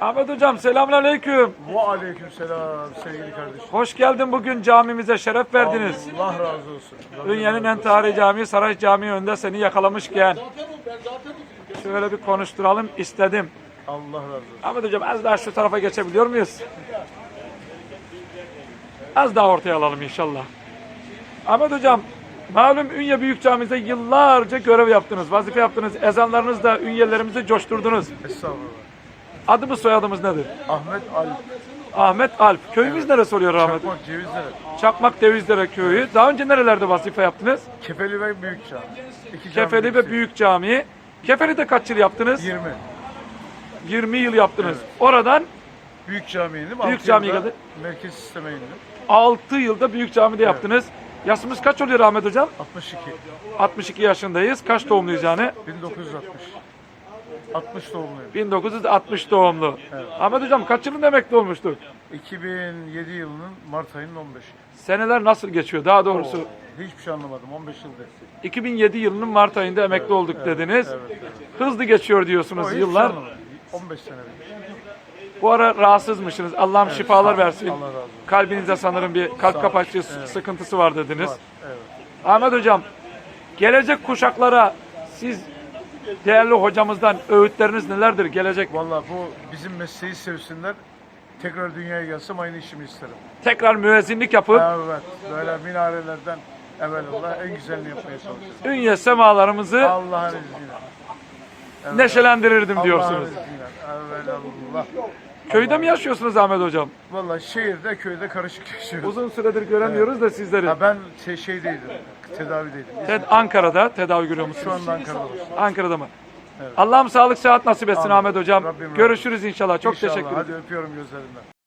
Ahmet hocam selamünaleyküm. Ve aleyküm selam sevgili kardeşim. Hoş geldin bugün camimize şeref verdiniz. Allah razı olsun. Ünye'nin en tarihi camii Saray Camii önünde seni yakalamışken şöyle bir konuşturalım istedim. Allah razı olsun. Ahmet hocam az daha şu tarafa geçebiliyor muyuz? Az daha ortaya alalım inşallah. Ahmet hocam malum Ünye Büyük Camii'de yıllarca görev yaptınız, vazife yaptınız. Ezanlarınızla ünyelerimizi coşturdunuz. Estağfurullah. Adımız soyadımız nedir? Ahmet Ali. Ahmet Alp. Köyümüz neresi oluyor Ahmet? Çakmak Cevizlere. Çakmak Devizdere Köyü. Daha önce nerelerde vazife yaptınız? Kefeli ve Büyük Cami. İki cami Kefeli ve birlikte. Büyük Camii. Kefeli'de kaç yıl yaptınız? 20. 20 yıl yaptınız. Oradan Büyük Cami'ye indim. Büyük Altı Cami'ye yılda geldi. Merkez sisteme indim. 6 yılda Büyük Cami'de yaptınız. Yaşımız kaç oluyor Ahmet Hocam? 62. 62 yaşındayız. Kaç doğumluyuz yani? 1960. 60 doğumluyum. 1960 doğumlu. Ahmet Hocam kaç yılında emekli olmuştu? 2007 yılının Mart ayının 15'i. Seneler nasıl geçiyor? Daha doğrusu Hiçbir şey anlamadım. 15 yıldır. 2007 yılının Mart ayında emekli olduk dediniz. evet, evet. Hızlı geçiyor diyorsunuz Hiçbir şey yıllar. anlamadım. 15 sene. Bu ara rahatsızmışsınız. Allah'ım şifalar versin. Allah razı olsun. Kalbinizde sanırım bir kalp kapakçı sıkıntısı var dediniz. Var. Evet. Ahmet Hocam, gelecek kuşaklara siz değerli hocamızdan öğütleriniz nelerdir? Gelecek Vallahi bu bizim mesleği sevsinler. Tekrar dünyaya gelsem aynı işimi isterim. tekrar müezzinlik yapıp Evet. Böyle minarelerden evvelallah en güzelini yapmaya çalışıyorum. ünye semalarımızı Allah'ın izniyle. neşelendirirdim Allah'ın diyorsunuz. izniyle. Evvelallah. Köyde mi yaşıyorsunuz Ahmet Hocam? Vallahi şehirde köyde karışık yaşıyoruz. Uzun süredir göremiyoruz da sizleri. Ha, ben şey, şeydeydim. Tedavideydim. Ted Ankara'da tedavi görüyor musunuz? Şu anda Ankara'da var. Ankara'da mı? Allah'ım sağlık sıhhat nasip etsin. Ahmet Hocam. Rabbim razı Görüşürüz inşallah. Çok İnşallah. teşekkür ederim. Hadi öpüyorum gözlerinden.